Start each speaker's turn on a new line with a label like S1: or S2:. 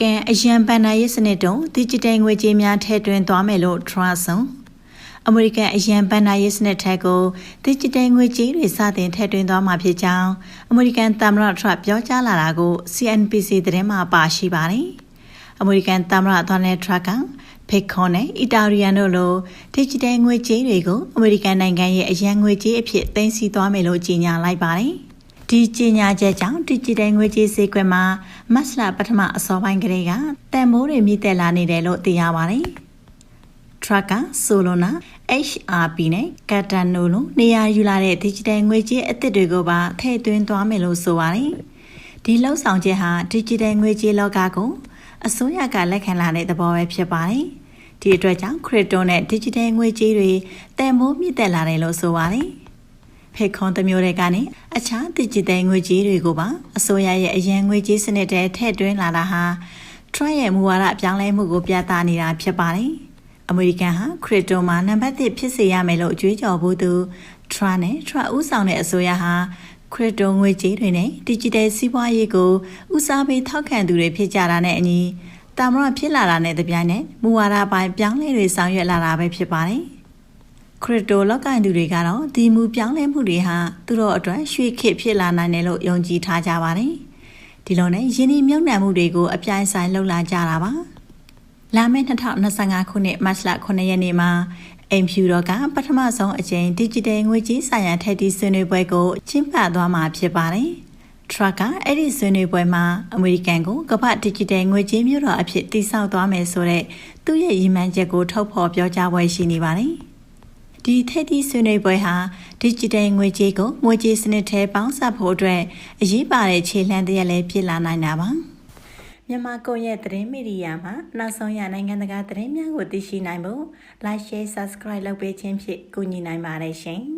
S1: ကံအရန်ပန်နာရေးစနစ်တုံး digital ငွေကြေးများထည့်သွင်းသွားမယ်လို့ Trust ဆုံးအမေရိကန်အရန်ပန်နာရေးစနစ်ထက်ကို digital ငွေကြေးတွေစတင်ထည့်သွင်းသွားမှာဖြစ်ကြောင်းအမေရိကန်သမ္မတ Trump ပြောကြားလာတာကို CNBC သတင်းမှာပါရှိပါတယ်။အမေရိကန်သမ္မတ Donald Trump ကဖိတ်ခေါ်နဲ့အီတာလီယန်တို့လို digital ငွေကြေးတွေကိုအမေရိကန်နိုင်ငံရဲ့အရန်ငွေကြေးအဖြစ်သိမ်းဆည်းသွားမယ်လို့ကြေညာလိုက်ပါတယ်။ ဒီကြေညာချက်ကြောင့် digital ငွေကြေးဈေးကွက်မှာမတ်လပထမအစောပိုင်းကလေးကတန်မိုးတွေမြင့်တက်လာနေတယ်လို့သိရပါတယ်။ Tracker, Solana, HRP နဲ့ Cardano လိုနေရာယူလာတဲ့ digital ငွေကြေးအသစ်တွေကိုပါထည့်သွင်းသွားမယ်လို့ဆိုပါတယ်။ဒီလှုပ်ဆောင်ချက်ဟာ digital ငွေကြေးလောကကိုအစိုးရကလက်ခံလာတဲ့သဘောပဲဖြစ်ပါတယ်။ဒီအတွက်ကြောင့် crypto နဲ့ digital ငွေကြေးတွေတန်မိုးမြင့်တက်လာတယ်လို့ဆိုပါတယ်။ ဖိတ်ခွန်တစ်မျိုးတွေကနေအခြား digital ငွေကြေးတွေကိုပါအစိုးရရဲ့အရန်ငွေကြေးစနစ်ထဲထည့်သွင်းလာတာဟာ Trump ရဲ့မူဝါဒပြောင်းလဲမှုကိုပြသနေတာဖြစ်ပါတယ်။အမေရိကန်ဟာခရစ်တိုမှာနံပါတ်1ဖြစ်စေရမယ်လို့အကြွေးကြော်ဖို့သူ Trump နဲ့ Trump ဦးဆောင်တဲ့အစိုးရဟာခရစ်တိုငွေကြေးတွေနဲ့ digital စီးပွားရေးကိုဦးစားပေးထောက်ခံသူတွေဖြစ်ကြတာနဲ့အညီတာမရဖြစ်လာတာနဲ့တပြိုင်နက်မူဝါဒပိုင်းပြောင်းလဲတွေဆောင်ရွက်လာတာပဲဖြစ်ပါတယ်။ ခရစ်တိုလောက်ကင်သူတွေကတော့ဒီမူပြောင်းလဲမှုတွေဟာသူတို့အတွက်ရွှေခေတ်ဖြစ်လာနိုင်တယ်လို့ယုံကြည်ထားကြပါတယ်။ဒီလိုနဲ့ယင်းဒီမြုံနှံမှုတွေကိုအပြိုင်ဆိုင်လှုပ်လာကြတာပါ။လာမယ့်2025ခုနှစ်မတ်လ9ရက်နေ့မှာအိမ်ဖြူတော်ကပထမဆုံးအကြိမ် digital ငွေကြေးဆိုင်ရာထိပ်သီးဆွေးနွေးပွဲကိုကျင်းပသွားမှာဖြစ်ပါတယ်။ Truck ကအဲ့ဒီဆွေးနွေးပွဲမှာအမေရိကန်ကိုကမ္ဘာ digital ငွေကြေးမျိုးတော်အဖြစ်တည်ဆောက်သွားမယ်ဆိုတဲ့သူ့ရဲ့ရည်မှန်းချက်ကိုထုတ်ဖော်ပြောကြားပွဲရှိနေပါတယ်။ ဒီထိပ်သီးဆွေးနွေးပွဲဟာ digital ငွေကြေးကိုငွေကြေးစနစ်ထဲပေါင်းစပ်ဖို့အတွက်အရေးပါတဲ့ခြေလှမ်းတစ်ရပ်လည်းဖြစ်လာနိုင်တာပါမြန်မာကွန်ရက်သတင်းမီဒီယာမှာနောက်ဆုံးရနိုင်ငံတကာသတင်းများကိုသိရှိနိုင်ဖို့ like share subscribe လုပ်ပေးခြင်းဖြင့်ကူညီနိုင်ပါတယ်ရှင်။